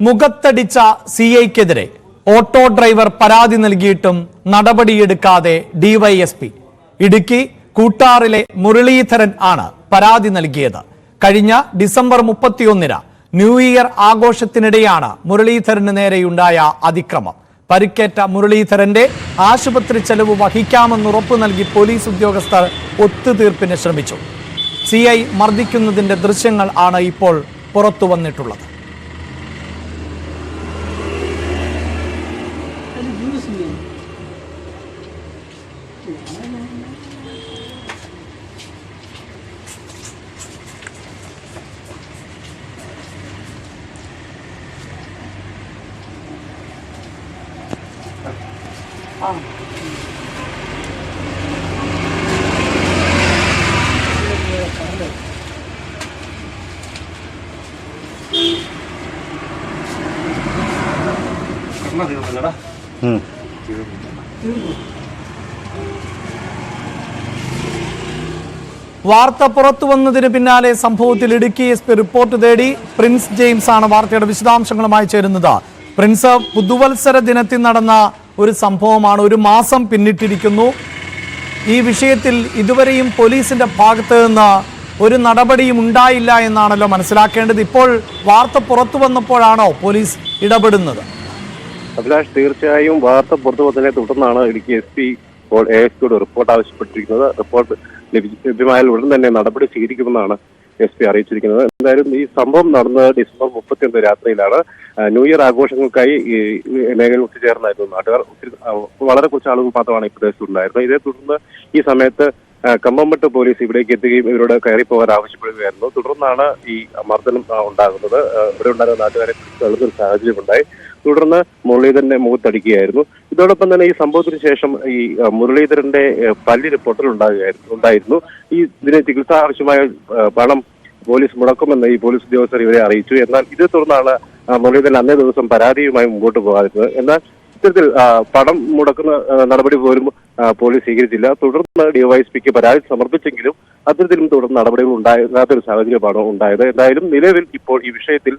മുഖത്തടിച്ച C ഐക്കെതിരെ auto driver പരാതി നൽകിയിട്ടും നടപടിയെടുക്കാതെ ഡിവൈഎസ്പി ഇടുക്കി കൂട്ടാറിലെ മുരളീധരൻ ആണ് പരാതി നൽകിയത്. കഴിഞ്ഞ ഡിസംബർ മുപ്പത്തിയൊന്നിന് ന്യൂ ഇയർ ആഘോഷത്തിനിടെയാണ് മുരളീധരന് നേരെയുണ്ടായ അതിക്രമം. പരിക്കേറ്റ മുരളീധരന്റെ ആശുപത്രി ചെലവ് വഹിക്കാമെന്ന് ഉറപ്പു നൽകി പോലീസ് ഉദ്യോഗസ്ഥർ ഒത്തുതീർപ്പിന് ശ്രമിച്ചു. സി ഐ മർദ്ദിക്കുന്നതിന്റെ ദൃശ്യങ്ങൾ ആണ് ഇപ്പോൾ പുറത്തു വന്നിട്ടുള്ളത് വാർത്ത പുറത്തു വന്നതിന് പിന്നാലെ സംഭവത്തിൽ ഇടുക്കി എസ് പി റിപ്പോർട്ട് തേടി പ്രിൻസ് ജെയിംസ് ആണ് വാർത്തയുടെ വിശദാംശങ്ങളുമായി ചേരുന്നത്. പ്രിൻസ് പുതുവത്സര ദിനത്തിൽ നടന്ന ഒരു സംഭവമാണ്. ഒരു മാസം പിന്നിട്ടിരിക്കുന്നു. ഈ വിഷയത്തിൽ ഇതുവരെയും പോലീസിന്റെ ഭാഗത്ത് നിന്ന് ഒരു നടപടിയും ഉണ്ടായില്ല എന്നാണല്ലോ മനസ്സിലാക്കേണ്ടത്. ഇപ്പോൾ വാർത്ത പുറത്തു വന്നപ്പോഴാണോ പോലീസ് ഇടപെടുന്നത്? അഭിലാഷ് തീർച്ചയായും വാർത്ത പുറത്തു വന്നതിനെ തുടർന്നാണ് ഇടുക്കി എസ് പി ഇപ്പോൾ എ എസ് റിപ്പോർട്ട് ആവശ്യപ്പെട്ടിരിക്കുന്നത്. റിപ്പോർട്ട് ലഭി- ലഭ്യമായാൽ ഉടൻ തന്നെ നടപടി സ്വീകരിക്കുമെന്നാണ് എസ് പി അറിയിച്ചിരിക്കുന്നത്. എന്തായാലും ഈ സംഭവം നടന്ന ഡിസംബർ മുപ്പത്തിയൊന്ന് രാത്രിയിലാണ് ന്യൂ ഇയർ ആഘോഷങ്ങൾക്കായി ഈ മേഖലയിൽ ഒത്തുചേർന്നായിരുന്നു നാട്ടുകാർ. ഒത്തിരി വളരെ കുറച്ച് ആളുകൾ മാത്രമാണ് ഈ പ്രദേശത്തുണ്ടായിരുന്നത്. ഇതേ തുടർന്ന് ഈ സമയത്ത് കമ്പംമെട്ട് പോലീസ് ഇവിടേക്ക് എത്തുകയും ഇവരോട് കയറി പോകാൻ ആവശ്യപ്പെടുകയായിരുന്നു. തുടർന്നാണ് ഈ മർദ്ദനം ഉണ്ടാകുന്നത്. ഇവിടെ ഉണ്ടായിരുന്ന നാട്ടുകാരെ തള്ളുന്ന സാഹചര്യമുണ്ടായി തുടർന്ന് മുരളീധരന്റെ മുഖത്തടിക്കുകയായിരുന്നു. ഇതോടൊപ്പം തന്നെ ഈ സംഭവത്തിന് ശേഷം ഈ മുരളീധരന്റെ പല്ലിന് ഉണ്ടാകുകയായിരുന്നു ഉണ്ടായിരുന്നു. ഈ ഇതിന് ചികിത്സ ആവശ്യമായ പണം പോലീസ് മുടക്കുമെന്ന് ഈ പോലീസ് ഉദ്യോഗസ്ഥർ ഇവരെ അറിയിച്ചു. എന്നാൽ ഇതേ തുടർന്നാണ് മുരളീധരൻ അന്നേ ദിവസം പരാതിയുമായി മുമ്പോട്ട് പോകാതിരുന്നത്. എന്നാൽ ഇത്തരത്തിൽ പണം മുടക്കുന്ന നടപടി പോലും പോലീസ് സ്വീകരിച്ചില്ല. തുടർന്ന് ഡിവൈഎസ്പിക്ക് പരാതി സമർപ്പിച്ചെങ്കിലും അത്തരത്തിലും തുടർന്ന് നടപടികൾ ഉണ്ടാകാത്തൊരു സാഹചര്യമാണ് ഉണ്ടായത്. എന്തായാലും നിലവിൽ ഇപ്പോൾ ഈ വിഷയത്തിൽ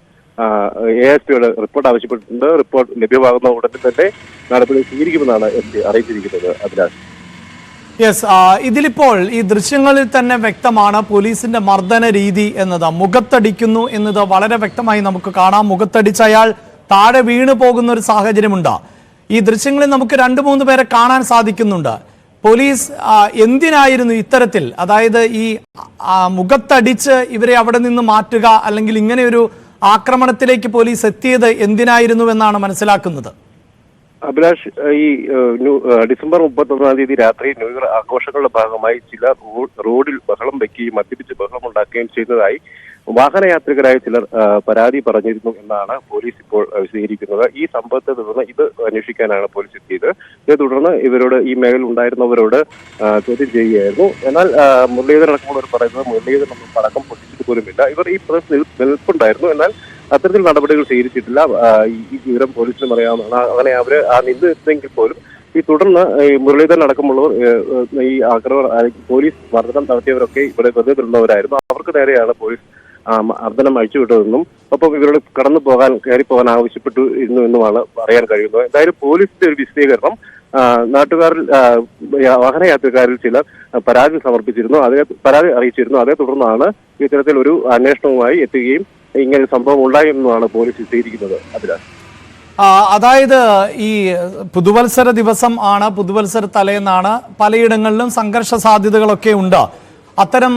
എ എസ് പിയോട് റിപ്പോർട്ട് ആവശ്യപ്പെട്ടിട്ടുണ്ട്. റിപ്പോർട്ട് ലഭ്യമാകുന്ന ഉടനെ തന്നെ നടപടി സ്വീകരിക്കുമെന്നാണ് എസ് പി അറിയിച്ചിരിക്കുന്നത്. അഭിലാഷ്. യെസ് ഇതിലിപ്പോൾ ഈ ദൃശ്യങ്ങളിൽ തന്നെ വ്യക്തമാണ് പോലീസിന്റെ മർദ്ദന രീതി എന്നത്. മുഖത്തടിക്കുന്നു എന്നത് വളരെ വ്യക്തമായി നമുക്ക് കാണാം. മുഖത്തടിച്ചയാൾ താഴെ വീണു പോകുന്ന ഒരു സാഹചര്യമുണ്ട്. ഈ ദൃശ്യങ്ങളിൽ നമുക്ക് രണ്ട് മൂന്ന് പേരെ കാണാൻ സാധിക്കുന്നുണ്ട്. പോലീസ് എന്തിനായിരുന്നു ഇത്തരത്തിൽ? അതായത് ഈ മുഖത്തടിച്ച് ഇവരെ അവിടെ നിന്ന് മാറ്റുക അല്ലെങ്കിൽ ഇങ്ങനെ ഒരു ആക്രമണത്തിലേക്ക് പോലീസ് എത്തിയത് എന്തിനായിരുന്നു എന്നാണ് മനസ്സിലാക്കുന്നത്? അഭിലാഷ് ഈ ഡിസംബർ മുപ്പത്തൊന്നാം തീയതി രാത്രി ന്യൂ ഇയർ ആഘോഷങ്ങളുടെ ഭാഗമായി ചില റോഡിൽ ബഹളം വെക്കുകയും മദ്യപിച്ച് ബഹളം ഉണ്ടാക്കുകയും ചെയ്യുന്നതായി വാഹനയാത്രികരായ ചിലർ പരാതി പറഞ്ഞിരുന്നു എന്നാണ് പോലീസ് ഇപ്പോൾ വിശദീകരിക്കുന്നത്. ഈ സംഭവത്തെ തുടർന്ന് ഇത് അന്വേഷിക്കാനാണ് പോലീസ് എത്തിയത്. ഇതേ തുടർന്ന് ഇവരോട് ഈ മേഖലയിൽ ഉണ്ടായിരുന്നവരോട് ചോദ്യം ചെയ്യുകയായിരുന്നു. എന്നാൽ മുരളീധരൻ അടക്കമുള്ളവർ പറയുന്നത് മുരളീധരൻ ഒന്നും പടക്കം പൊട്ടിച്ചിട്ട് പോലുമില്ല. ഇവർ ഈ പ്രദേശത്ത് നിൽ- നിൽപ്പുണ്ടായിരുന്നു. എന്നാൽ അത്തരത്തിൽ നടപടികൾ സ്വീകരിച്ചിട്ടില്ല. ഈ വിവരം പോലീസിനും അറിയാവുന്നതാണ്. അങ്ങനെ അവർ ആ നിന്ന് എത്തിയെങ്കിൽ പോലും ഈ തുടർന്ന് ഈ മുരളീധരൻ അടക്കമുള്ളവർ ഈ ആക്രമണം പോലീസ് മർദ്ദനം നടത്തിയവരൊക്കെ ഇവിടെ വെറുതെ അവർക്ക് നേരെയാണ് പോലീസ് മർദ്ദനം അഴിച്ചുവിട്ടതെന്നും ഒപ്പം ഇവരോട് കടന്നു പോകാൻ കയറി പോകാൻ ആവശ്യപ്പെട്ടു ഇരുന്നു എന്നുമാണ് അറിയാൻ കഴിയുന്നത്. എന്തായാലും പോലീസിന്റെ ഒരു വിശദീകരണം നാട്ടുകാരിൽ വാഹനയാത്രക്കാരിൽ ചിലർ പരാതി സമർപ്പിച്ചിരുന്നു. അതേ പരാതി അറിയിച്ചിരുന്നു. അതേ തുടർന്നാണ് ഇത്തരത്തിൽ ഒരു അന്വേഷണവുമായി എത്തുകയും ഇങ്ങനെ സംഭവം ഉണ്ടായി എന്നാണ് പോലീസ് വിശദീകരിക്കുന്നത്. അഭിലാഷ്. അതായത് ഈ പുതുവത്സര ദിവസം ആണ് പുതുവത്സര തലേന്നാണ് പലയിടങ്ങളിലും സംഘർഷ സാധ്യതകളൊക്കെ ഉണ്ട്. അത്തരം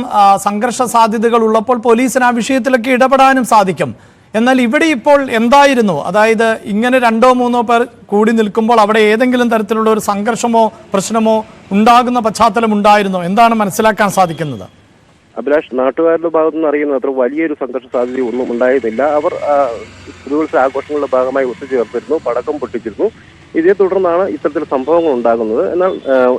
സംഘർഷ സാധ്യതകൾ ഉള്ളപ്പോൾ പോലീസിന് ആ വിഷയത്തിലൊക്കെ ഇടപെടാനും സാധിക്കും. എന്നാൽ ഇവിടെ ഇപ്പോൾ എന്തായിരുന്നു? അതായത് ഇങ്ങനെ രണ്ടോ മൂന്നോ പേർ കൂടി നിൽക്കുമ്പോൾ അവിടെ ഏതെങ്കിലും തരത്തിലുള്ള ഒരു സംഘർഷമോ പ്രശ്നമോ ഉണ്ടാകുന്ന പശ്ചാത്തലം ഉണ്ടായിരുന്നോ? എന്താണ് മനസ്സിലാക്കാൻ സാധിക്കുന്നത്? അഭിലാഷ് നാട്ടുകാരുടെ ഭാഗത്തു നിന്ന് അറിയുന്ന അത്ര വലിയൊരു സംഘർഷ സാധ്യത ഒന്നും ഉണ്ടായിരുന്നില്ല. അവർ പുതുവത്സര ആഘോഷങ്ങളുടെ ഭാഗമായി ഒത്തുചേർത്തിരുന്നു പടക്കം പൊട്ടിച്ചിരുന്നു. ഇതേ തുടർന്നാണ് ഇത്തരത്തിൽ സംഭവങ്ങൾ ഉണ്ടാകുന്നത്. എന്നാൽ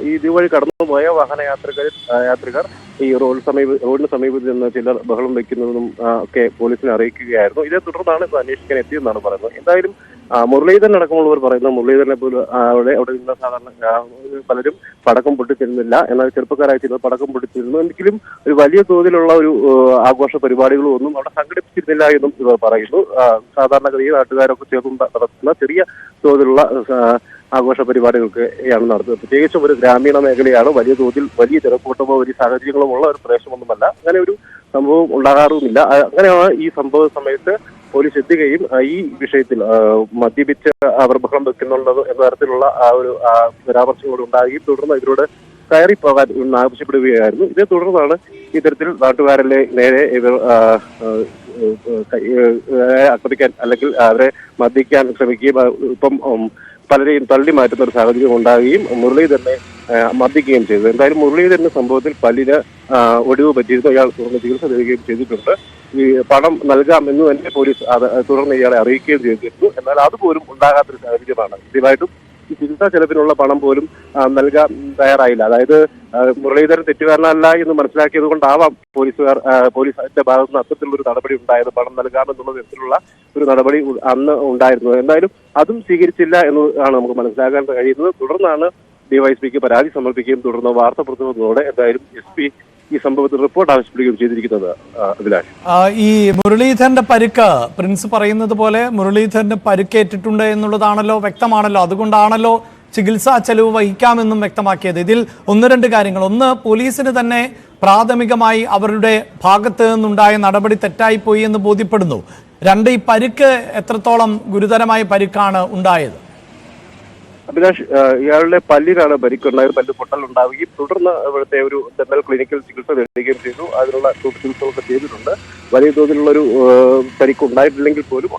ഈ ഇതുവഴി കടന്നുപോയ വാഹന യാത്രക്കാർ യാത്രികർ ഈ റോഡ് സമീപ റോഡിന് സമീപത്ത് നിന്ന് ചിലർ ബഹളം വെക്കുന്നതും ഒക്കെ പോലീസിനെ അറിയിക്കുകയായിരുന്നു. ഇതേ തുടർന്നാണ് ഇത് അന്വേഷിക്കാൻ എത്തിയെന്നാണ് പറയുന്നത്. എന്തായാലും മുരളീധരൻ അടക്കമുള്ളവർ പറയുന്നത് മുരളീധരനെ പോലും അവിടെ അവിടെ നിന്ന സാധാരണ പലരും പടക്കം പൊട്ടിച്ചിരുന്നില്ല. എന്നാൽ ചെറുപ്പക്കാരായ ചിലർ പടക്കം പൊട്ടിച്ചിരുന്നു. എങ്കിലും ഒരു വലിയ തോതിലുള്ള ഒരു ആഘോഷ പരിപാടികളും ഒന്നും അവിടെ സംഘടിപ്പിച്ചിരുന്നില്ല എന്നും ഇവർ പറയുന്നു. സാധാരണഗതിയിൽ നാട്ടുകാരൊക്കെ ചേർന്ന് നടത്തുന്ന ചെറിയ തോതിലുള്ള ആഘോഷ ആണ് നടത്തുന്നത്. പ്രത്യേകിച്ചും ഒരു ഗ്രാമീണ മേഖലയാണ് വലിയ തോതിൽ വലിയ തിരക്കൂട്ടമോ വലിയ സാഹചര്യങ്ങളോ ഉള്ള ഒരു പ്രദേശമൊന്നുമല്ല. അങ്ങനെ ഒരു സംഭവം ഉണ്ടാകാറുമില്ല. അങ്ങനെയാണ് ഈ സംഭവ സമയത്ത് പോലീസ് എത്തുകയും ഈ വിഷയത്തിൽ മദ്യപിച്ച് അവർ ബഹളം വെക്കുന്നുള്ളത് എന്ന തരത്തിലുള്ള ആ ഒരു പരാമർശം പരാമർശങ്ങൾ ഉണ്ടാകുകയും തുടർന്ന് ഇതിലൂടെ കയറി പോകാൻ ആവശ്യപ്പെടുകയായിരുന്നു. ഇതേ തുടർന്നാണ് ഇത്തരത്തിൽ നാട്ടുകാരിലെ നേരെ ഇവർ ആക്രമിക്കാൻ അല്ലെങ്കിൽ അവരെ മർദ്ദിക്കാൻ ശ്രമിക്കുകയും ഇപ്പം പലരെയും തള്ളി മാറ്റുന്ന ഒരു സാഹചര്യം ഉണ്ടാകുകയും മുരളീധരനെ മർദ്ദിക്കുകയും ചെയ്തു. എന്തായാലും മുരളീധരന്റെ സംഭവത്തിൽ പല്ലിന് ഒടിവ് പറ്റിയിരുന്നു. ഇയാൾ തുടർന്ന് ചികിത്സ തരികയും ചെയ്തിട്ടുണ്ട്. ഈ പണം നൽകാം എന്ന് തന്നെ പോലീസ് തുടർന്ന് ഇയാളെ അറിയിക്കുകയും ചെയ്തിരുന്നു. എന്നാൽ അതുപോലും ഉണ്ടാകാത്തൊരു സാഹചര്യമാണ്. ഇതുമായിട്ടും ഈ ചികിത്സാ ചെലവിനുള്ള പണം പോലും നൽകാൻ തയ്യാറായില്ല. അതായത് മുരളീധരൻ തെറ്റുകാരനല്ല എന്ന് മനസ്സിലാക്കിയത് കൊണ്ടാവാം പോലീസുകാർ പോലീസിന്റെ ഭാഗത്ത് നിന്ന് അത്തരത്തിലുള്ള ഒരു നടപടി ഉണ്ടായത് പണം നൽകാമെന്നുള്ള തരത്തിലുള്ള ഒരു നടപടി അന്ന് ഉണ്ടായിരുന്നു. എന്തായാലും അതും സ്വീകരിച്ചില്ല എന്ന് ആണ് നമുക്ക് മനസ്സിലാക്കാൻ കഴിയുന്നത്. തുടർന്നാണ് ഡിവൈഎസ്പിക്ക് പരാതി സമർപ്പിക്കുകയും തുടർന്ന് വാർത്ത പുറത്തുവന്നതോടെ എന്തായാലും എസ് പി ഈ സംഭവത്തിൽ റിപ്പോർട്ട് ആവശ്യപ്പെടുകയും ചെയ്തിരിക്കുന്നത് ഈ മുരളീധരന്റെ പരുക്ക് പ്രിൻസ് പറയുന്നത് പോലെ മുരളീധരന് പരുക്കേറ്റിട്ടുണ്ട് എന്നുള്ളതാണല്ലോ വ്യക്തമാണല്ലോ. അതുകൊണ്ടാണല്ലോ ചികിത്സാ ചെലവ് വഹിക്കാമെന്നും വ്യക്തമാക്കിയത്. ഇതിൽ ഒന്ന് രണ്ട് കാര്യങ്ങൾ. ഒന്ന് പോലീസിന് തന്നെ പ്രാഥമികമായി അവരുടെ ഭാഗത്ത് നിന്നുണ്ടായ നടപടി തെറ്റായിപ്പോയി എന്ന് ബോധ്യപ്പെടുന്നു. രണ്ട് ഈ പരുക്ക് എത്രത്തോളം ഗുരുതരമായ പരുക്കാണ് ഉണ്ടായത്? അഭിലാഷ് ഇയാളുടെ പല്ലിനാണ് പരിക്കുണ്ടായ ഒരു പല്ല് പൊട്ടൽ ഉണ്ടാവുകയും തുടർന്ന് ഇവിടുത്തെ ഒരു ഡെന്റൽ ക്ലിനിക്കിൽ ചികിത്സ നേടുകയും ചെയ്തു. അതിനുള്ള ചികിത്സകളൊക്കെ ചെയ്തിട്ടുണ്ട്. വലിയ തോതിലുള്ള ഒരു പരിക്ക് ഉണ്ടായിട്ടില്ലെങ്കിൽ പോലും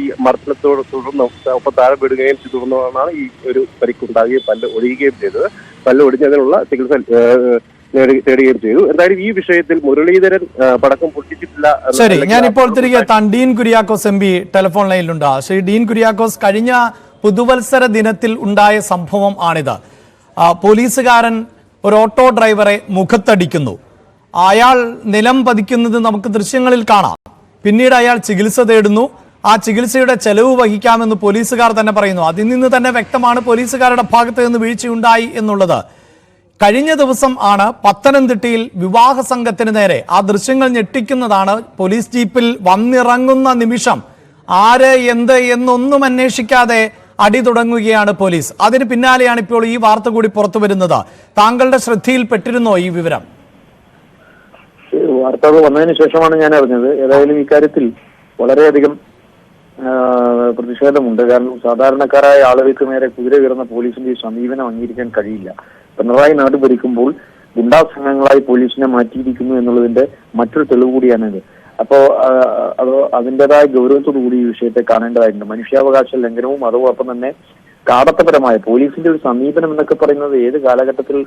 ഈ മർദ്ദനത്തോട് തുടർന്ന് ഒപ്പം താഴെ വിടുകയും തുടർന്നാണ് ഈ ഒരു പരിക്ക് ഉണ്ടാവുകയും പല്ല് ഒഴിയുകയും ചെയ്തത്. പല്ല് ഒടിഞ്ഞതിനുള്ള ചികിത്സ തേടുകയും ചെയ്തു. എന്തായാലും ഈ വിഷയത്തിൽ മുരളീധരൻ പടക്കം പൊട്ടിച്ചിട്ടില്ല ശരി ഞാനിപ്പോൾ തിരികെ താൻ Dean Kuriakose M P telephone ലൈനിലുണ്ട്. Shri Dean Kuriakose കഴിഞ്ഞ പുതുവത്സര ദിനത്തിൽ ഉണ്ടായ സംഭവം ആണിത്. പോലീസുകാരൻ ഒരു ഓട്ടോ ഡ്രൈവറെ മുഖത്തടിക്കുന്നു. അയാൾ നിലം പതിക്കുന്നത് നമുക്ക് ദൃശ്യങ്ങളിൽ കാണാം. പിന്നീട് അയാൾ ചികിത്സ തേടുന്നു. ആ ചികിത്സയുടെ ചെലവ് വഹിക്കാമെന്ന് പോലീസുകാർ തന്നെ പറയുന്നു. അതിൽ നിന്ന് തന്നെ വ്യക്തമാണ് പോലീസുകാരുടെ ഭാഗത്ത് നിന്ന് വീഴ്ചയുണ്ടായി എന്നുള്ളത്. കഴിഞ്ഞ ദിവസം ആണ് പത്തനംതിട്ടയിൽ വിവാഹ സംഘത്തിന് നേരെ ആ ദൃശ്യങ്ങൾ ഞെട്ടിക്കുന്നതാണ് പോലീസ് ജീപ്പിൽ വന്നിറങ്ങുന്ന നിമിഷം. ആര് എന്ത് എന്നൊന്നും അന്വേഷിക്കാതെ അടി തുടങ്ങുകയാണ് പോലീസ്. അതിന് പിന്നാലെയാണ് ഇപ്പോൾ ഈ വാർത്ത കൂടി പുറത്തു വരുന്നത്. താങ്കളുടെ ശ്രദ്ധയിൽപ്പെട്ടിരുന്നോ ഈ വിവരം? ഈ വാർത്തകൾ വന്നതിന് ശേഷമാണ് ഞാൻ അറിഞ്ഞത്. ഏതായാലും ഇക്കാര്യത്തിൽ വളരെയധികം പ്രതിഷേധമുണ്ട്. കാരണം സാധാരണക്കാരായ ആളുകൾക്ക് നേരെ കുതിര കയറുന്ന പോലീസിന്റെ സമീപനം അംഗീകരിക്കാൻ കഴിയില്ല. പിണറായി നാട് ഭരിക്കുമ്പോൾ ഗുണ്ടാ സംഘങ്ങളായി പോലീസിനെ മാറ്റിയിരിക്കുന്നു എന്നുള്ളതിന്റെ മറ്റൊരു തെളിവ് കൂടിയാണിത്. അപ്പോ അത് അതോ അതിന്റെതായ ഗൗരവത്തോടു കൂടി ഈ വിഷയത്തെ കാണേണ്ടതായിട്ടുണ്ട്. മനുഷ്യാവകാശ ലംഘനവും അതോടൊപ്പം തന്നെ കാടത്തപരമായ പോലീസിന്റെ ഒരു സമീപനം എന്നൊക്കെ പറയുന്നത് ഏത് കാലഘട്ടത്തിൽ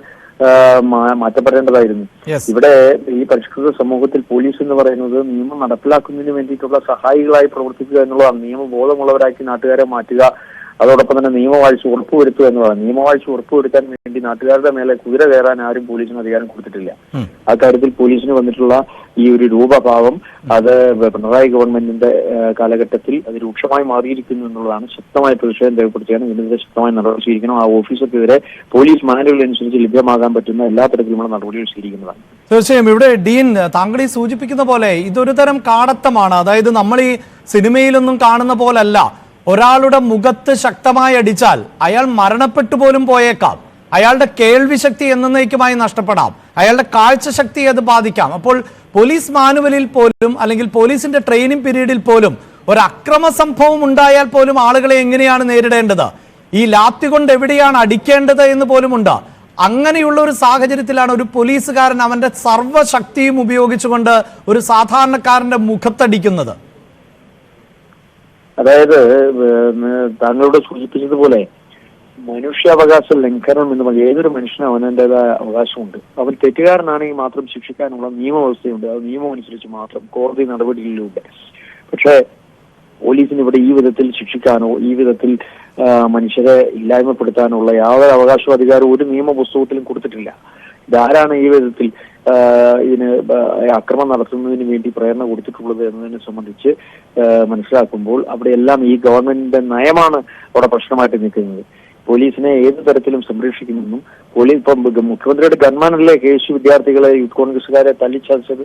മാറ്റപ്പെടേണ്ടതായിരുന്നു. ഇവിടെ ഈ പരിഷ്കൃത സമൂഹത്തിൽ പോലീസ് എന്ന് പറയുന്നത് നിയമം നടപ്പിലാക്കുന്നതിന് വേണ്ടിയിട്ടുള്ള സഹായികളായി പ്രവർത്തിക്കുക എന്നുള്ളതാണ്. നിയമബോധമുള്ളവരാക്കി നാട്ടുകാരെ മാറ്റുക അതോടൊപ്പം തന്നെ നിയമവാഴ്ച ഉറപ്പുവരുത്തുക എന്നുള്ളതാണ്. നിയമവാഴ്ച ഉറപ്പുവരുത്താൻ വേണ്ടി നാട്ടുകാരുടെ മേലെ കുതിര കയറാൻ ആരും പോലീസിന് അധികാരം കൊടുത്തിട്ടില്ല. അക്കാര്യത്തിൽ പോലീസിന് വന്നിട്ടുള്ള ഈ ഒരു രൂപഭാവം അത് പിണറായി ഗവൺമെന്റിന്റെ കാലഘട്ടത്തിൽ അത് രൂക്ഷമായി മാറിയിരിക്കുന്നു എന്നുള്ളതാണ് ശക്തമായ പ്രതിഷേധം രേഖപ്പെടുത്തിയാണ്. ഇതിനെതിരെ ശക്തമായി നടപടി സ്വീകരിക്കണം. ആ ഓഫീസർക്കെതിരെ പോലീസ് മാനുവൽ അനുസരിച്ച് ലഭ്യമാകാൻ പറ്റുന്ന എല്ലാ തരത്തിലുമുള്ള നടപടികൾ സ്വീകരിക്കുന്നതാണ്. തീർച്ചയായും. ഇവിടെ ഡീൻ താങ്കൾ ഈ സൂചിപ്പിക്കുന്ന പോലെ ഇതൊരു തരം കാടത്തമാണ്. അതായത് നമ്മൾ ഈ സിനിമയിലൊന്നും കാണുന്ന പോലല്ല. ഒരാളുടെ മുഖത്ത് ശക്തമായി അടിച്ചാൽ അയാൾ മരണപ്പെട്ടു പോലും പോയേക്കാം. അയാളുടെ കേൾവി ശക്തി എന്നേക്കുമായി നഷ്ടപ്പെടാം. അയാളുടെ കാഴ്ച ശക്തി അത് ബാധിക്കാം. അപ്പോൾ പോലീസ് മാനുവലിൽ പോലും അല്ലെങ്കിൽ പോലീസിന്റെ ട്രെയിനിങ് പീരീഡിൽ പോലും ഒരു അക്രമ സംഭവം ഉണ്ടായാൽ പോലും ആളുകളെ എങ്ങനെയാണ് നേരിടേണ്ടത്? ഈ ലാത്തി കൊണ്ട് എവിടെയാണ് അടിക്കേണ്ടത് എന്ന് പോലുമുണ്ട് അങ്ങനെയുള്ള ഒരു സാഹചര്യത്തിലാണ് ഒരു പോലീസുകാരൻ അവന്റെ സർവശക്തിയും ഉപയോഗിച്ചുകൊണ്ട് ഒരു സാധാരണക്കാരന്റെ മുഖത്തടിക്കുന്നത്. അതായത് താങ്കളോട് സൂചിപ്പിച്ചതുപോലെ മനുഷ്യാവകാശ ലംഘനം എന്ന് പറഞ്ഞാൽ ഏതൊരു മനുഷ്യനും അവനേണ്ടതായ അവകാശമുണ്ട്. അവൻ തെറ്റുകാരനാണെങ്കിൽ മാത്രം ശിക്ഷിക്കാനുള്ള നിയമവ്യവസ്ഥയുണ്ട്. അത് നിയമം അനുസരിച്ച് മാത്രം കോടതി നടപടികളിലൂടെ. പക്ഷേ പോലീസിന് ഇവിടെ ഈ വിധത്തിൽ ശിക്ഷിക്കാനോ ഈ വിധത്തിൽ മനുഷ്യരെ ഇല്ലായ്മപ്പെടുത്താനുള്ള യാതൊരു അവകാശവും അധികാരവും ഒരു നിയമ പുസ്തകത്തിലും കൊടുത്തിട്ടില്ല. ഇതാരാണ് ഈ വിധത്തിൽ ഇതിന് അക്രമം നടത്തുന്നതിന് വേണ്ടി പ്രേരണ കൊടുത്തിട്ടുള്ളത് എന്നതിനെ സംബന്ധിച്ച് മനസ്സിലാക്കുമ്പോൾ അവിടെയെല്ലാം ഈ ഗവൺമെന്റിന്റെ നയമാണ് അവിടെ പ്രശ്നമായിട്ട് നിൽക്കുന്നത്. പോലീസിനെ ഏത് തരത്തിലും സംരക്ഷിക്കുമെന്നും പോലീസ് ഇപ്പം മുഖ്യമന്ത്രിയുടെ ഗൺമാനല്ലേ കെ എസ് വിദ്യാർത്ഥികളെ യൂത്ത് കോൺഗ്രസുകാരെ തല്ലിച്ചതച്ചത്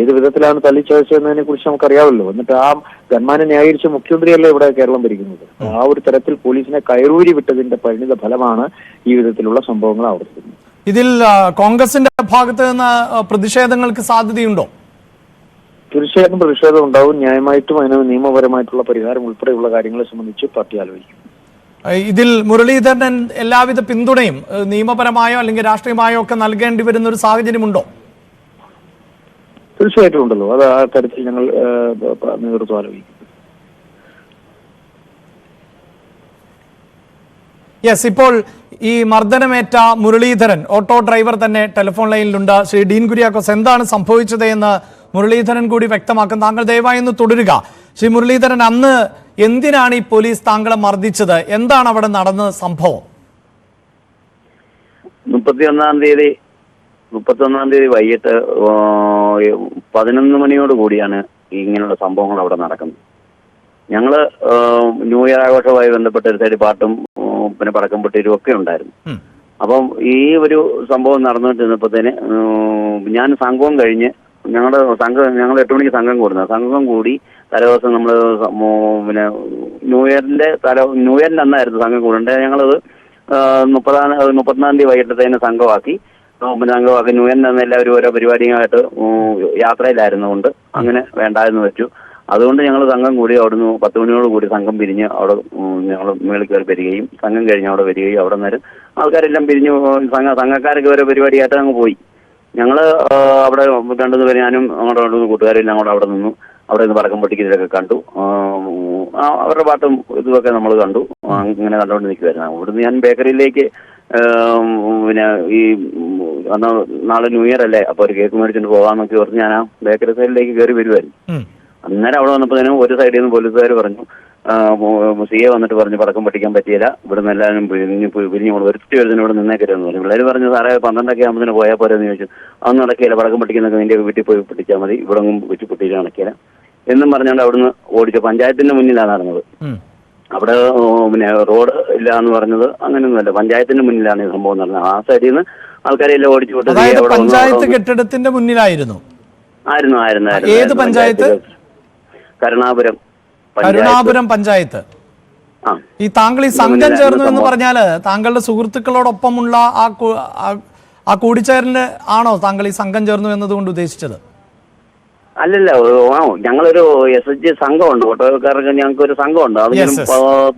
ഏത് വിധത്തിലാണ് തല്ലിച്ചതച്ചതെന്നതിനെ കുറിച്ച് നമുക്കറിയാമല്ലോ. എന്നിട്ട് ആ ഗൺമാനെ ന്യായീകരിച്ച മുഖ്യമന്ത്രിയല്ലേ ഇവിടെ കേരളം ഭരിക്കുന്നത്? ആ ഒരു തരത്തിൽ പോലീസിനെ കയറൂരി വിട്ടതിന്റെ പരിണിത ഫലമാണ് ഈ വിധത്തിലുള്ള സംഭവങ്ങൾ ആവർത്തിക്കുന്നത്. ഇതിൽ കോൺഗ്രസിന്റെ ഭാഗത്ത് നിന്ന് പ്രതിഷേധങ്ങൾക്ക് സാധ്യതയുണ്ടോ? തീർച്ചയായിട്ടും പ്രതിഷേധം ഉണ്ടാവും. ന്യായമായിട്ടും അതിന് നിയമപരമായിട്ടുള്ള പരിഹാരം ഉൾപ്പെടെയുള്ള കാര്യങ്ങളെ സംബന്ധിച്ച് പാർട്ടി ആലോചിക്കും. ഇതിൽ മുരളീധരൻ എല്ലാവിധ പിന്തുണയും നിയമപരമായോ അല്ലെങ്കിൽ രാഷ്ട്രീയമായോ ഒക്കെ നൽകേണ്ടി വരുന്ന ഒരു സാഹചര്യമുണ്ടോ? തീർച്ചയായിട്ടും ഉണ്ടല്ലോ. അത് ആ തരത്തിൽ ഞങ്ങൾ നേതൃത്വം ആലോചിക്കും. യെസ് ഇപ്പോൾ ഈ മർദ്ദനമേറ്റ മുരളീധരൻ ഓട്ടോ ഡ്രൈവർ തന്നെ ടെലിഫോൺ ലൈനിലുണ്ട്. ശ്രീ ഡീൻ കുര്യാക്കോസ് എന്താണ് സംഭവിച്ചത് എന്ന് മുരളീധരൻ കൂടി വ്യക്തമാക്കും. താങ്കൾ ദയവായി ഒന്ന് തുടരുക. ശ്രീ മുരളീധരൻ അന്ന് എന്തിനാണ് ഈ പോലീസ് താങ്കളെ മർദ്ദിച്ചത്? എന്താണ് അവിടെ നടന്ന സംഭവം? മുപ്പത്തി ഒന്നാം തീയതി മുപ്പത്തി ഒന്നാം തീയതി വൈകിട്ട് പതിനൊന്ന് മണിയോട് കൂടിയാണ് ഇങ്ങനെയുള്ള സംഭവങ്ങൾ അവിടെ നടക്കുന്നത്. ഞങ്ങൾ ന്യൂ ഇയർ ആഘോഷവുമായി ബന്ധപ്പെട്ട ഒരു സൈഡ് പാട്ടും പിന്നെ പടക്കം പൊട്ടീരും ഒക്കെ ഉണ്ടായിരുന്നു. അപ്പം ഈ ഒരു സംഭവം നടന്നുകൊണ്ടിരുന്നപ്പോഴത്തേന് ഞാൻ സംഘവും കഴിഞ്ഞ് ഞങ്ങളുടെ സംഘം ഞങ്ങൾ എട്ട് മണിക്ക് സംഘം കൂടുന്നത്. സംഘം കൂടി തലേദിവസം നമ്മൾ പിന്നെ ന്യൂ ഇയറിന്റെ തല ന്യൂ ഇയറിന്റെ അന്നായിരുന്നു സംഘം കൂടേണ്ടത് ഞങ്ങളത് മുപ്പതാം മുപ്പത്തിനാലാം തീയതി വൈകിട്ടത്തേന് സംഘമാക്കി. പിന്നെ സംഘമാക്കി. ന്യൂ ഇയറിന്റെ അന്ന് എല്ലാവരും ഓരോ പരിപാടിയുമായിട്ട് യാത്രയിലായിരുന്നുകൊണ്ട് അങ്ങനെ വേണ്ടായിരുന്നു വെച്ചു. അതുകൊണ്ട് ഞങ്ങൾ സംഘം കൂടി അവിടുന്ന് പത്ത് മണിയോട് കൂടി സംഘം പിരിഞ്ഞ് അവിടെ ഞങ്ങൾ മേളിൽ കയറി വരികയും സംഘം കഴിഞ്ഞ് അവിടെ വരികയും അവിടെ നേരം ആൾക്കാരെല്ലാം പിരിഞ്ഞ് സംഘ സംഘക്കാരൊക്കെ ഓരോ പരിപാടിയായിട്ട് അങ്ങ് പോയി. ഞങ്ങൾ അവിടെ രണ്ടു പേര് ഞാനും അങ്ങോട്ട് രണ്ടു കൂട്ടുകാരെല്ലാം കൂടെ അവിടെ നിന്നു. അവിടെ നിന്ന് പടക്കം പൊട്ടിക്കുന്നതൊക്കെ കണ്ടു. അവരുടെ പാട്ടും ഇതുമൊക്കെ നമ്മൾ കണ്ടു. അങ്ങനെ കണ്ടുകൊണ്ട് നിൽക്കുമായിരുന്നു അവിടുന്ന് ഞാൻ ബേക്കറിയിലേക്ക് പിന്നെ ഈ അന്ന് നാളെ ന്യൂ ഇയർ അല്ലേ? അപ്പോൾ ഒരു കേക്ക് മേടിച്ചിട്ട് പോകാമെന്നൊക്കെ ഓർത്ത് ഞാൻ ആ ബേക്കറി സൈഡിലേക്ക് കയറി വരുമായിരുന്നു. അന്നേരം അവിടെ വന്നപ്പോഴത്തേനും ഒരു സൈഡിൽ നിന്ന് പോലീസുകാർ പറഞ്ഞു സി എ വന്നിട്ട് പറഞ്ഞു പടക്കം പഠിക്കാൻ പറ്റിയില്ല ഇവിടെ നിന്ന് എല്ലാവരും പിരിഞ്ഞ് പിരിഞ്ഞു കൊണ്ട് ഒരുത്തി വരുന്നതിന് ഇവിടെ നിന്നേക്കരുതെന്ന് പറഞ്ഞു. പിള്ളേർ പറഞ്ഞു സാറേ പന്ത്രണ്ടൊക്കെ ആകുമ്പോൾ പോയാൽ പോരെ എന്ന് ചോദിച്ചു. അതൊന്നും നടക്കില്ല പടക്കം പഠിക്കുന്നൊക്കെ നിന്റെ വീട്ടിൽ പോയി പൊട്ടിച്ചാൽ മതി ഇവിടെ വെച്ച് പൊട്ടിയിട്ട് നടക്കില്ല. എന്നും പറഞ്ഞുകൊണ്ട് അവിടുന്ന് ഓടിച്ചു പഞ്ചായത്തിന്റെ മുന്നിലാണ് നടന്നത്. അവിടെ പിന്നെ റോഡ് ഇല്ല എന്ന് പറഞ്ഞത് അങ്ങനെയൊന്നുമല്ല പഞ്ചായത്തിന്റെ മുന്നിലാണ് ഈ സംഭവം നടന്നത്. ആ സൈഡിൽ നിന്ന് ആൾക്കാരെ എല്ലാം ഓടിച്ചു വിട്ടത് പഞ്ചായത്ത് കെട്ടിടത്തിന്റെ മുന്നിലായിരുന്നു. ആയിരുന്നു ആയിരുന്നു ആയിരുന്നു ഏത് പഞ്ചായത്ത്? കരുണാപുരം. കരുണാപുരം പഞ്ചായത്ത്. ഈ താങ്കൾ ഈ സംഘം ചേർന്നു എന്ന്. പറഞ്ഞാൽ താങ്കളുടെ സുഹൃത്തുക്കളോടൊപ്പമുള്ള ആ ആ- കൂടിച്ചേരലിന് ആണോ താങ്കൾ ഈ സംഘം ചേർന്നു എന്നതുകൊണ്ട് ഉദ്ദേശിച്ചത്? അല്ലല്ല ഞങ്ങളൊരു എസ് എച്ച് ജി സംഘമുണ്ട്. ഓട്ടോക്കാർക്ക് ഞങ്ങൾക്ക് ഒരു സംഘമുണ്ട്. അത്.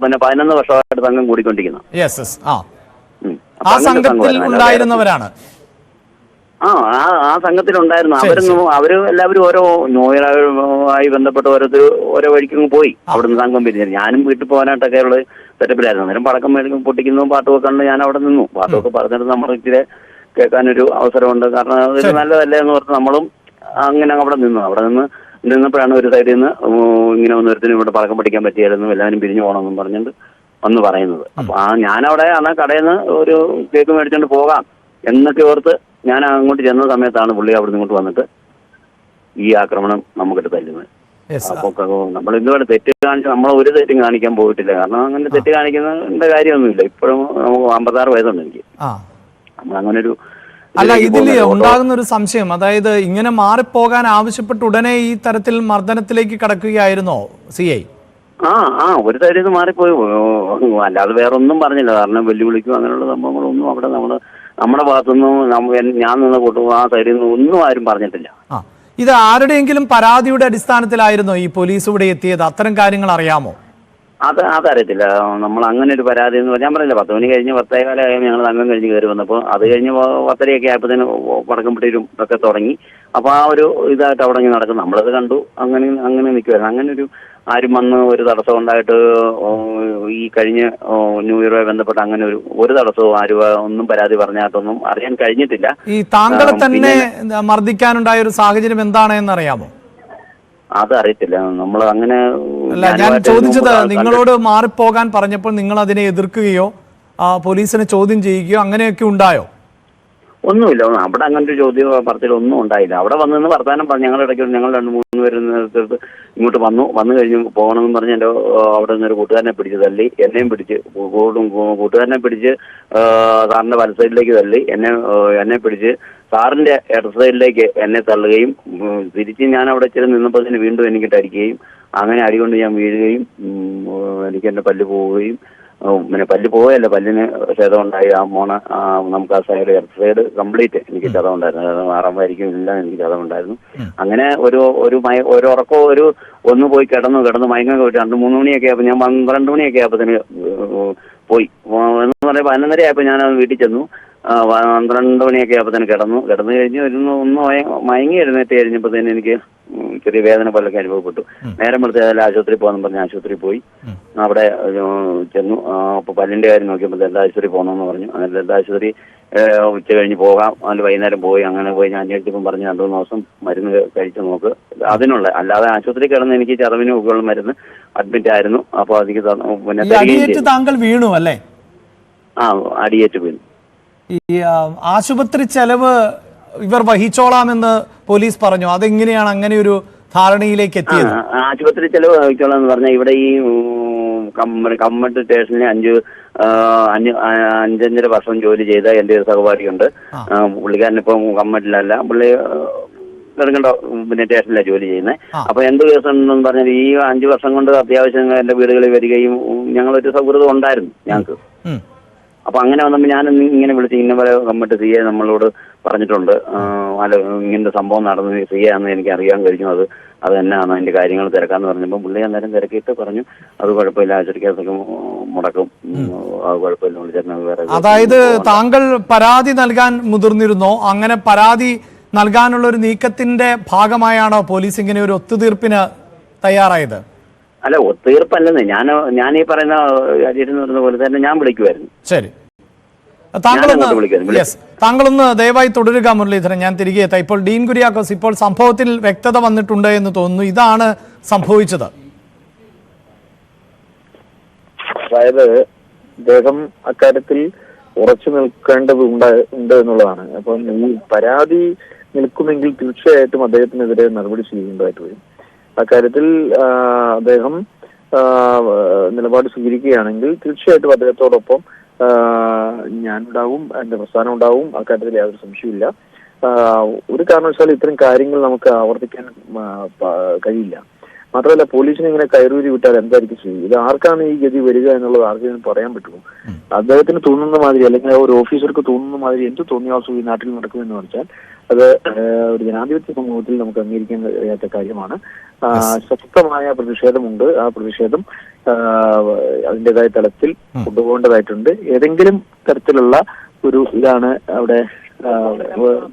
പിന്നെ പതിനൊന്ന് വർഷമായിട്ട് സംഘം കൂടിക്കൊണ്ടിരിക്കുന്നു. ആ. സംഘത്തിൽ ഉണ്ടായിരുന്നവരാണ്. ആ ആ ആ സംഘത്തിലുണ്ടായിരുന്നു. അവരൊന്നും അവർ എല്ലാവരും ഓരോ നോയലായി ബന്ധപ്പെട്ട് ഓരോരുത്തർ ഓരോ വഴിക്കും പോയി. അവിടുന്ന് സംഘം പിരിഞ്ഞു. ഞാനും വീട്ടിൽ പോകാനായിട്ടൊക്കെ ഉള്ള സെറ്റപ്പിലായിരുന്നു അന്നേരം പടക്കം മേടിക്കും പൊട്ടിക്കുന്നതും പാട്ട് കണ്ട് ഞാൻ അവിടെ നിന്നു. പാട്ടൊക്കെ പറഞ്ഞിട്ട് നമ്മൾ ഇച്ചിരി കേൾക്കാനൊരു അവസരമുണ്ട്. കാരണം അതൊരു ശരി. നല്ലതല്ലേ എന്ന് പറഞ്ഞ് നമ്മളും അങ്ങനെ അവിടെ നിന്നു. അവിടെ നിന്ന് നിന്നപ്പോഴാണ് ഒരു സൈഡിൽ നിന്ന് ഇങ്ങനെ ഒന്നൊരുത്തിനും ഇവിടെ പടക്കം പഠിക്കാൻ പറ്റിയായിരുന്നു. എല്ലാവരും പിരിഞ്ഞു പോകണമെന്നും പറഞ്ഞുകൊണ്ട് വന്ന് പറയുന്നത്. അപ്പൊ ആ ഞാനവിടെ അന്ന് കടയിൽ നിന്ന് ഒരു കേക്ക് മേടിച്ചോണ്ട് പോകാം. എന്നൊക്കെ ഓർത്ത് ഞാൻ അങ്ങോട്ട് ചെന്ന സമയത്താണ് പുള്ളി അവിടെ ഇങ്ങോട്ട് വന്നിട്ട് ഈ ആക്രമണം നമുക്കിട്ട് തല്ലുന്നത്. യെസ് അപ്പൊ നമ്മൾ ഇതുവരെ തെറ്റ് കാണിച്ച് നമ്മൾ ഒരു തെറ്റും കാണിക്കാൻ പോയിട്ടില്ല. കാരണം അങ്ങനെ തെറ്റ് കാണിക്കുന്നതിന്റെ കാര്യമൊന്നുമില്ല. ഇപ്പോഴും നമുക്ക് അമ്പത്താറ് വയസ്സുണ്ട് എനിക്ക്. നമ്മൾ അങ്ങനെ ഒരു അല്ല ഇതിൽ ഇതിൽ ഉണ്ടാകുന്ന ഒരു സംശയം. അതായത് ഇങ്ങനെ മാറിപ്പോകാൻ ആവശ്യപ്പെട്ട് ഉടനെ ഈ തരത്തിൽ മർദ്ദനത്തിലേക്ക് കടക്കുകയായിരുന്നോ സി ഐ? ആ ആ ഒരു തരത്തിൽ മാറിപ്പോയി. അല്ലാതെ വേറെ ഒന്നും പറഞ്ഞില്ല. കാരണം വെല്ലുവിളിക്കും അങ്ങനെയുള്ള സംഭവങ്ങളൊന്നും അവിടെ നമ്മൾ നമ്മുടെ ഭാഗത്തുനിന്നും ഞാൻ നിന്ന് കൂട്ടും ആ സൈഡിൽ നിന്ന് ഒന്നും ആരും പറഞ്ഞിട്ടില്ല. ഇത് ആരുടെയെങ്കിലും പരാതിയുടെ അടിസ്ഥാനത്തിലായിരുന്നോ ഈ പോലീസ് ഇവിടെ എത്തിയത്? അത്തരം കാര്യങ്ങൾ അറിയാമോ? അത് അതറിയത്തില്ല. നമ്മൾ അങ്ങനെ ഒരു പരാതി എന്ന് പറഞ്ഞാൽ ഞാൻ പറഞ്ഞില്ല പത്ത് മണി കഴിഞ്ഞ് പത്തേകാലമായി ഞങ്ങൾ അംഗം കഴിഞ്ഞ് കയറി വന്നപ്പോൾ അത് കഴിഞ്ഞ് പത്തരയൊക്കെ ആയപ്പോഴത്തേന് പടക്കം പിടിയിലും ഒക്കെ തുടങ്ങി. അപ്പോൾ ആ ഒരു ഇതായിട്ട് അവിടെ ഇങ്ങനെ നടക്കും നമ്മളത് കണ്ടു. അങ്ങനെ അങ്ങനെ നിൽക്കുമായിരുന്നു അങ്ങനെ ഒരു ആരും വന്ന് ഒരു തടസ്സം ഉണ്ടായിട്ട് ഈ കഴിഞ്ഞ ന്യൂ ഇയറുമായി ബന്ധപ്പെട്ട് അങ്ങനെ ഒരു ഒരു തടസ്സവും ആരും ഒന്നും പരാതി പറഞ്ഞായിട്ടൊന്നും അറിയാൻ കഴിഞ്ഞിട്ടില്ല. ഈ താങ്കളെ തന്നെ മർദ്ദിക്കാനുണ്ടായ ഒരു സാഹചര്യം എന്താണെന്ന് എന്നറിയാമോ അത് അറിയത്തില്ല നമ്മൾ അങ്ങനെ അല്ല ഞാൻ ചോദിച്ചത് നിങ്ങളോട് മാറിപ്പോകാൻ പറഞ്ഞപ്പോൾ നിങ്ങൾ അതിനെ എതിർക്കുകയോ പോലീസിനെ ചോദ്യം ചെയ്യുകയോ അങ്ങനെയൊക്കെ ഉണ്ടായോ? ഒന്നുമില്ല. അവിടെ അങ്ങനെ ഒരു ചോദ്യം പറച്ചിൽ ഒന്നും ഉണ്ടായില്ല. അവിടെ വന്നു നിന്ന് വർത്താനം പറഞ്ഞു. ഞങ്ങൾ ഇടയ്ക്ക് ഞങ്ങൾ രണ്ട് മൂന്ന് പേര് ഇങ്ങോട്ട് വന്നു. വന്നു കഴിഞ്ഞ് പോകണമെന്ന് പറഞ്ഞ് എന്റെ അവിടെ നിന്നൊരു കൂട്ടുകാരനെ പിടിച്ച് തള്ളി. എന്നെയും പിടിച്ച് കൂട്ടുകാരനെ പിടിച്ച് സാറിന്റെ സാറിന്റെ വല സൈഡിലേക്ക് തള്ളി. എന്നെ എന്നെ പിടിച്ച് സാറിന്റെ ഇടത് സൈഡിലേക്ക് എന്നെ തള്ളുകയും തിരിച്ച് ഞാൻ അവിടെ ഇച്ചിരി നിന്നപ്പോൾ തന്നെ വീണ്ടും എനിക്ക് ടരിക്കുകയും അങ്ങനെ അടികൊണ്ട് ഞാൻ വീഴുകയും എനിക്ക് എന്റെ പല്ല് പോവുകയും പിന്നെ പല്ല് പോയല്ല പല്ലിന് ക്ഷതം ഉണ്ടായി ആ മോണ നമുക്ക് ആ സൈഡ് എർത്ത് സൈഡ് കംപ്ലീറ്റ് എനിക്ക് ചതം ഉണ്ടായിരുന്നു ആറാം വരിക്കും എല്ലാം എനിക്ക് ചതം ഉണ്ടായിരുന്നു അങ്ങനെ ഒരു ഒരു മയ ഒരു ഉറക്കോ ഒരു ഒന്ന് പോയി കിടന്നു കിടന്നു മയങ്ങ രണ്ട് മൂന്ന് മണിയൊക്കെ ആയപ്പോൾ ഞാൻ പന്ത്രണ്ട് മണിയൊക്കെ ആയപ്പോഴത്തേന് പോയി. എന്ന് പറയുമ്പോൾ പതിനൊന്നര ആയപ്പോൾ ഞാൻ വീട്ടിൽ ചെന്നു. പന്ത്രണ്ട് മണിയൊക്കെ ആയപ്പോൾ തന്നെ കിടന്നു. കിടന്നു കഴിഞ്ഞ് ഒരു ഒന്ന് മയങ്ങി എഴുന്നേറ്റ് കഴിഞ്ഞപ്പോൾ തന്നെ എനിക്ക് ചെറിയ വേദന പോലൊക്കെ അനുഭവപ്പെട്ടു. നേരം വെളുത്ത ആശുപത്രി പോകാൻ പറഞ്ഞ് ആശുപത്രി പോയി. അവിടെ ചെന്നു. അപ്പൊ പല്ലിന്റെ കാര്യം നോക്കിയപ്പോൾ ദന്ത ആശുപത്രി പോകണമെന്ന് പറഞ്ഞു. അങ്ങനെ ദന്ത ആശുപത്രി ഉച്ച കഴിഞ്ഞ് പോകാം. അതിൽ വൈകുന്നേരം പോയി. അങ്ങനെ പോയി ഞാൻ അന്വേഷിച്ചപ്പം പറഞ്ഞു രണ്ടു മൂന്ന് ദിവസം മരുന്ന് കഴിച്ച് നോക്ക്. അതിനുള്ള അല്ലാതെ ആശുപത്രി കിടന്ന് എനിക്ക് ചതവിന് ഒക്കെയുള്ള മരുന്ന് അഡ്മിറ്റ് ആയിരുന്നു. അപ്പോൾ അതിക്ക്. പിന്നെ. താങ്കൾ വീണു അല്ലേ? ആ അടിയേറ്റ് വീണു. ഈ ആശുപത്രി ചെലവ് ഇവർ വഹിച്ചോളാമെന്ന് പോലീസ് പറഞ്ഞു. അതെങ്ങനെയാണ് അങ്ങനെ ഒരു ധാരണയിലേക്ക് എത്തിയത്? ആശുപത്രി ചെലവ് വഹിച്ചോളാം എന്ന് പറഞ്ഞാൽ ഇവിടെ ഈ കമ്മട്ട് സ്റ്റേഷനിൽ അഞ്ച് അഞ്ചഞ്ചര വർഷം ജോലി ചെയ്ത എന്റെ ഒരു സഹപാഠിയുണ്ട്. പുള്ളിക്കാരനിപ്പം കമ്മട്ടിലല്ല. പുള്ളി നെടുങ്കണ്ട പിന്നെ സ്റ്റേഷനിലാണ് ജോലി ചെയ്യുന്നത്. അപ്പൊ എന്ത് കേസ് എന്ന് പറഞ്ഞാൽ ഈ അഞ്ചു വർഷം കൊണ്ട് അത്യാവശ്യം എന്റെ വീടുകളിൽ വരികയും ഞങ്ങളൊരു സൗഹൃദം ഉണ്ടായിരുന്നു ഞങ്ങൾക്ക്. അപ്പൊ അങ്ങനെ വന്നപ്പോൾ ഞാൻ ഇങ്ങനെ വിളിച്ച് ഇന്ന പോലെ കമ്മിറ്റി സി എ നമ്മളോട് പറഞ്ഞിട്ടുണ്ട്. അല്ല ഇങ്ങനത്തെ സംഭവം നടന്നു ചെയ്യാന്ന് എനിക്ക് അറിയാൻ കഴിഞ്ഞു. അത് അത് തന്നെയാണ് അതിന്റെ കാര്യങ്ങൾ തിരക്കാന്ന് പറഞ്ഞപ്പോൾ പുള്ളി അന്നേരം തിരക്കിയിട്ട് പറഞ്ഞു അത് കുഴപ്പമില്ല ആശുപത്രിക്കകത്തൊക്കെ മുടക്കും. അത് കുഴപ്പമില്ല വിളിച്ചേക്കാൻ വേറെ അതായത് താങ്കൾ പരാതി നൽകാൻ മുതിർന്നിരുന്നോ? അങ്ങനെ പരാതി നൽകാനുള്ള ഒരു നീക്കത്തിന്റെ ഭാഗമായാണോ പോലീസ് ഇങ്ങനെ ഒരു ഒത്തുതീർപ്പിന് തയ്യാറായത്? അല്ല ഒത്തുതീർപ്പല്ലെന്ന്. ഞാൻ ഞാൻ ഈ പറയുന്ന പോലെ തന്നെ ഞാൻ വിളിക്കുമായിരുന്നു ശരി. താങ്കളൊന്ന്. യെസ് താങ്കളൊന്ന് ദയവായി തുടരുക മുരളീധരൻ. ഞാൻ തിരികെ എത്താം. ഇപ്പോൾ ഡീൻ കുര്യാക്കോസ് ഇപ്പോൾ സംഭവത്തിൽ വ്യക്തത വന്നിട്ടുണ്ട് എന്ന് തോന്നുന്നു. ഇതാണ് സംഭവിച്ചത്. അതായത് അദ്ദേഹം അക്കാര്യത്തിൽ ഉറച്ചു നിൽക്കേണ്ടതുണ്ട് ഉണ്ട് എന്നുള്ളതാണ്. അപ്പം ഈ പരാതി നിൽക്കുമെങ്കിൽ തീർച്ചയായിട്ടും അദ്ദേഹത്തിനെതിരെ നടപടി സ്വീകരിക്കേണ്ടതായിട്ട് വരും. അക്കാര്യത്തിൽ അദ്ദേഹം നിലപാട് സ്വീകരിക്കുകയാണെങ്കിൽ തീർച്ചയായിട്ടും അദ്ദേഹത്തോടൊപ്പം ഞാനുണ്ടാവും എന്റെ പ്രസ്ഥാനം ഉണ്ടാവും കാര്യത്തിൽ യാതൊരു സംശയമില്ല ഒരു കാരണവശാലും ഇത്തരം കാര്യങ്ങൾ നമുക്ക് ആവർത്തിക്കാൻ കഴിയില്ല. മാത്രമല്ല പോലീസിനെ ഇങ്ങനെ കയറൂരി വിട്ടാൽ എന്തായിരിക്കും ചെയ്യും? ഇത് ആർക്കാണ് ഈ ഗതി വരിക എന്നുള്ളത് ആർക്കും പറയാൻ പറ്റുമോ? അദ്ദേഹത്തിന് തോന്നുന്ന മാതിരി അല്ലെങ്കിൽ ആ ഒരു ഓഫീസർക്ക് തോന്നുന്ന മാതിരി എന്ത് തോന്നിയാവസം ഈ നാട്ടിൽ നടക്കുമെന്ന് പറഞ്ഞാൽ അത് ഒരു ജനാധിപത്യ സമൂഹത്തിൽ നമുക്ക് അംഗീകരിക്കാൻ കഴിയാത്ത കാര്യമാണ്. ശക്തമായ പ്രതിഷേധമുണ്ട്. ആ പ്രതിഷേധം അതിന്റെതായ തലത്തിൽ കൊണ്ടുപോകേണ്ടതായിട്ടുണ്ട്. ഏതെങ്കിലും തരത്തിലുള്ള ഒരു ഇതാണ് അവിടെ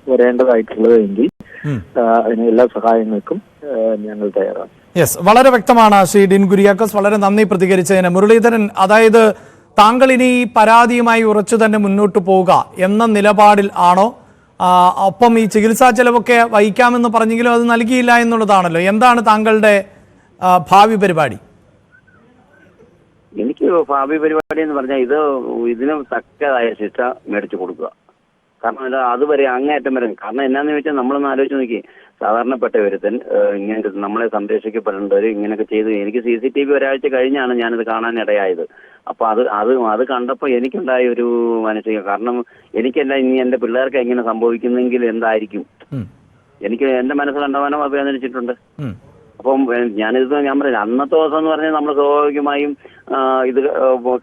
വരേണ്ടതായിട്ടുള്ളത് എങ്കിൽ അതിന് എല്ലാ സഹായങ്ങൾക്കും ഞങ്ങൾ തയ്യാറാണ്. യെസ് വളരെ വ്യക്തമാണ് ശ്രീ ഡിൻ കുര്യാക്കോസ് വളരെ നന്ദി പ്രതികരിച്ചതിന്. മുരളീധരൻ അതായത് താങ്കൾ ഇനി ഈ പരാതിയുമായി ഉറച്ചു തന്നെ മുന്നോട്ട് പോവുക എന്ന നിലപാടിൽ ആണോ? ഒപ്പം ഈ ചികിത്സാ ചെലവൊക്കെ വഹിക്കാമെന്ന് പറഞ്ഞെങ്കിലും അത് നൽകിയില്ല എന്നുള്ളതാണല്ലോ. എന്താണ് താങ്കളുടെ ഭാവി പരിപാടി? എനിക്ക് ഭാവി പരിപാടി എന്ന് പറഞ്ഞാൽ ഇത് ഇതിന് തക്കതായ ശിക്ഷ മേടിച്ചു കൊടുക്കുക. കാരണം അതുവരെ അങ്ങേയറ്റം വരെ. കാരണം എന്നാന്ന് ചോദിച്ചാൽ നമ്മളൊന്ന് ആലോചിച്ച് നോക്കി സാധാരണപ്പെട്ട ഒരുത്തൻ ഇങ്ങനെ നമ്മളെ സംരക്ഷിക്കപ്പെടേണ്ടവർ ഇങ്ങനെയൊക്കെ ചെയ്തു. എനിക്ക് സി സി ടി വി ഒരാഴ്ച കഴിഞ്ഞാണ് ഞാനിത് കാണാൻ ഇടയായത് അപ്പൊ അത് അത് അത് കണ്ടപ്പോൾ എനിക്കുണ്ടായ ഒരു മാനസിക കാരണം എനിക്കല്ല ഇനി എന്റെ പിള്ളേർക്ക് എങ്ങനെ സംഭവിക്കുന്നെങ്കിൽ എന്തായിരിക്കും? എനിക്ക് എന്റെ മനസ്സ് കണ്ടവാനം വേദനിച്ചിട്ടുണ്ട്. അപ്പം ഞാനിത് ഞാൻ പറഞ്ഞു അന്നത്തെ ദിവസം എന്ന് പറഞ്ഞാൽ നമ്മൾ സ്വാഭാവികമായും ഇത്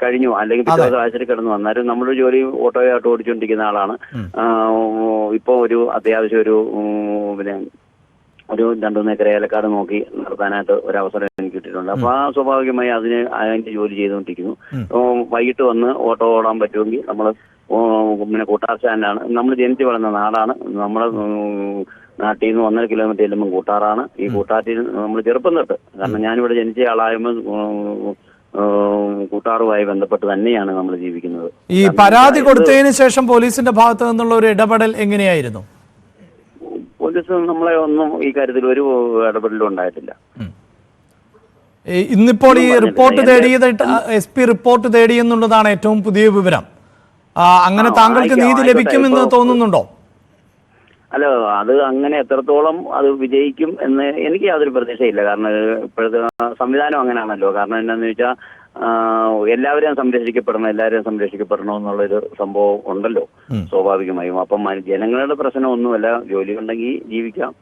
കഴിഞ്ഞു. അല്ലെങ്കിൽ പിറ്റേ ദിവസം ആശുപത്രി കിടന്നു. വന്നാലും നമ്മളൊരു ജോലി ഓട്ടോയായിട്ട് ഓടിച്ചുകൊണ്ടിരിക്കുന്ന ആളാണ്. ഇപ്പൊ ഒരു അത്യാവശ്യം ഒരു പിന്നെ ഒരു രണ്ടു മൂന്ന് ഏക്കർ ഏലക്കാട് നോക്കി നടത്താനായിട്ട് ഒരു അവസരം എനിക്ക് കിട്ടിയിട്ടുണ്ട്. അപ്പൊ ആ സ്വാഭാവികമായി അതിന് അതിന്റെ ജോലി ചെയ്തുകൊണ്ടിരിക്കുന്നു. വൈകിട്ട് വന്ന് ഓട്ടോ ഓടാൻ പറ്റുമെങ്കിൽ നമ്മൾ പിന്നെ കൂട്ടാർ സ്റ്റാൻഡാണ്. നമ്മൾ ജനിച്ചു വളർന്ന നാടാണ്. നമ്മുടെ നാട്ടിൽ നിന്ന് ഒന്നര കിലോമീറ്റർ ചെല്ലുമ്പോൾ കൂട്ടാറാണ്. ഈ കൂട്ടാറ്റിൽ നമ്മൾ ചെറുപ്പം തൊട്ട്. കാരണം ഞാനിവിടെ ജനിച്ച ആളായുമ്പോൾ കൂട്ടാറുമായി ബന്ധപ്പെട്ട് തന്നെയാണ് നമ്മൾ ജീവിക്കുന്നത്. ഈ പരാതി കൊടുത്തതിന് ശേഷം പോലീസിന്റെ ഭാഗത്ത് നിന്നുള്ള ഒരു ഇടപെടൽ എങ്ങനെയായിരുന്നു? പോലീസ് നമ്മളെ ഒന്നും ഈ കാര്യത്തിൽ ഒരു ഇടപെടലും ഉണ്ടായിട്ടില്ല. ഇന്നിപ്പോൾ ഈ റിപ്പോർട്ട് തേടിയതായിട്ട് തേടിയത് എസ് പി റിപ്പോർട്ട് തേടി എന്നുള്ളതാണ് ഏറ്റവും പുതിയ വിവരം. അങ്ങനെ താങ്കൾക്ക് നീതി ലഭിക്കുമെന്ന് തോന്നുന്നുണ്ടോ? അല്ല അത് അങ്ങനെ എത്രത്തോളം അത് വിജയിക്കും എന്ന് എനിക്ക് യാതൊരു പ്രതീക്ഷയില്ല. കാരണം ഇപ്പോഴത്തെ സംവിധാനം അങ്ങനെയാണല്ലോ. കാരണം എന്താണെന്ന് വെച്ചാൽ എല്ലാവരെയും സംരക്ഷിക്കപ്പെടണം എല്ലാവരെയും സംരക്ഷിക്കപ്പെടണം എന്നുള്ളൊരു സംഭവം ഉണ്ടല്ലോ. സ്വാഭാവികമായും. അപ്പം ജനങ്ങളുടെ പ്രശ്നം ഒന്നുമല്ല ജോലി ഉണ്ടെങ്കിൽ ജീവിക്കാം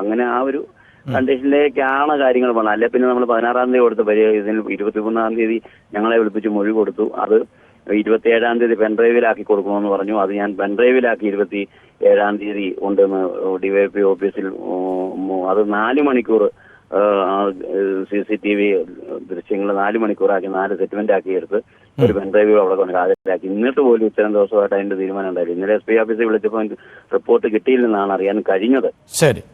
അങ്ങനെ ആ ഒരു കണ്ടീഷനിലേക്കാണ് കാര്യങ്ങൾ പോകുന്നത്. അല്ലെ പിന്നെ നമ്മൾ പതിനാറാം തീയതി കൊടുത്ത ഇതിന് ഇരുപത്തിമൂന്നാം തീയതി ഞങ്ങളെ വിളിപ്പിച്ച് മൊഴി കൊടുത്തു. അത് ഇരുപത്തി ഏഴാം തീയതി പെൻഡ്രൈവിലാക്കി കൊടുക്കണമെന്ന് പറഞ്ഞു. അത് ഞാൻ പെൻഡ്രൈവിലാക്കി ഇരുപത്തി ഏഴാം തീയതി ഉണ്ടെന്ന് ഡിവൈപി ഓഫീസിൽ അത് നാല് മണിക്കൂർ സി സി ടി വി ദൃശ്യങ്ങൾ നാല് മണിക്കൂറാക്കി നാല് സെറ്റിൽമെന്റ് ആക്കി എടുത്ത് ഒരു പെൻഡ്രൈവ് അവിടെ കൊണ്ട് ഹാജരാക്കി. എന്നിട്ട് പോലും ഇത്തരം ദിവസമായിട്ട് അതിന്റെ തീരുമാനം ഉണ്ടായില്ല. ഇന്നലെ എസ് പി ഓഫീസിൽ വിളിച്ചപ്പോൾ റിപ്പോർട്ട് കിട്ടിയില്ലെന്നാണ് അറിയാൻ കഴിഞ്ഞത്. ശരി.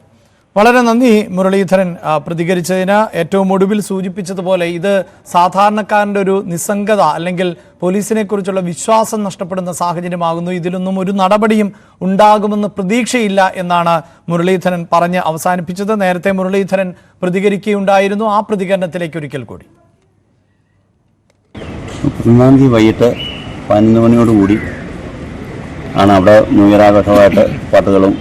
വളരെ നന്ദി മുരളീധരൻ. പ്രതികരിച്ചതിന് ഏറ്റവും ഒടുവിൽ സൂചിപ്പിച്ചതുപോലെ ഇത് സാധാരണക്കാരന്റെ ഒരു നിസ്സംഗത അല്ലെങ്കിൽ പോലീസിനെ കുറിച്ചുള്ള വിശ്വാസം നഷ്ടപ്പെടുന്ന സാഹചര്യമാകുന്നു. ഇതിലൊന്നും ഒരു നടപടിയും ഉണ്ടാകുമെന്ന് പ്രതീക്ഷയില്ല എന്നാണ് മുരളീധരൻ പറഞ്ഞ് അവസാനിപ്പിച്ചത്. നേരത്തെ മുരളീധരൻ പ്രതികരിക്കുകയുണ്ടായിരുന്നു. ആ പ്രതികരണത്തിലേക്ക് ഒരിക്കൽ കൂടി. പതിനൊന്നാം തീയതി വൈകിട്ട് പതിനൊന്ന് മണിയോടുകൂടി ആണ് അവിടെ ന്യൂ ഇയർ ആഘോഷമായിട്ട് പാട്ടുകളും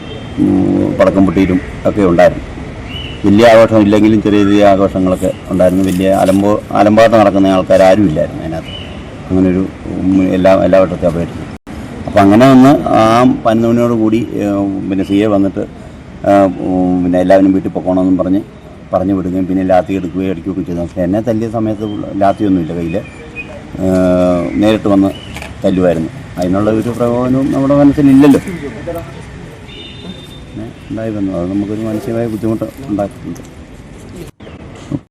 പടക്കം പൊട്ടിയിലും ഒക്കെ ഉണ്ടായിരുന്നു. വലിയ ആഘോഷം ഇല്ലെങ്കിലും ചെറിയ ചെറിയ ആഘോഷങ്ങളൊക്കെ ഉണ്ടായിരുന്നു. വലിയ അലമ്പോ അലമ്പാട്ട് നടക്കുന്ന ആൾക്കാർ ആരും ഇല്ലായിരുന്നു അതിനകത്ത്. അങ്ങനൊരു എല്ലാ എല്ലാ വട്ടത്തെ അപേക്ഷിച്ച് അപ്പോൾ അങ്ങനെ വന്ന് ആ പതിനൊന്നിനോട് കൂടി പിന്നെ സി എ വന്നിട്ട് പിന്നെ എല്ലാവരും വീട്ടിൽ പൊക്കോണമെന്നും പറഞ്ഞ് പറഞ്ഞു വിടുകയും പിന്നെ ലാത്തി എടുക്കുകയും അടിക്കുകയൊക്കെ ചെയ്തു. പക്ഷേ എന്നെ തല്ലിയ സമയത്ത് ലാത്തിയൊന്നുമില്ല കയ്യിൽ നേരിട്ട് വന്ന് തല്ലുമായിരുന്നു. അതിനുള്ള ഒരു പ്രകോപനവും നമ്മുടെ മനസ്സിലില്ലല്ലോ. ഉണ്ടായി വന്നു അത് നമുക്കൊരു മാനസികമായ ബുദ്ധിമുട്ട് ഉണ്ടാക്കിയിട്ടുണ്ട്.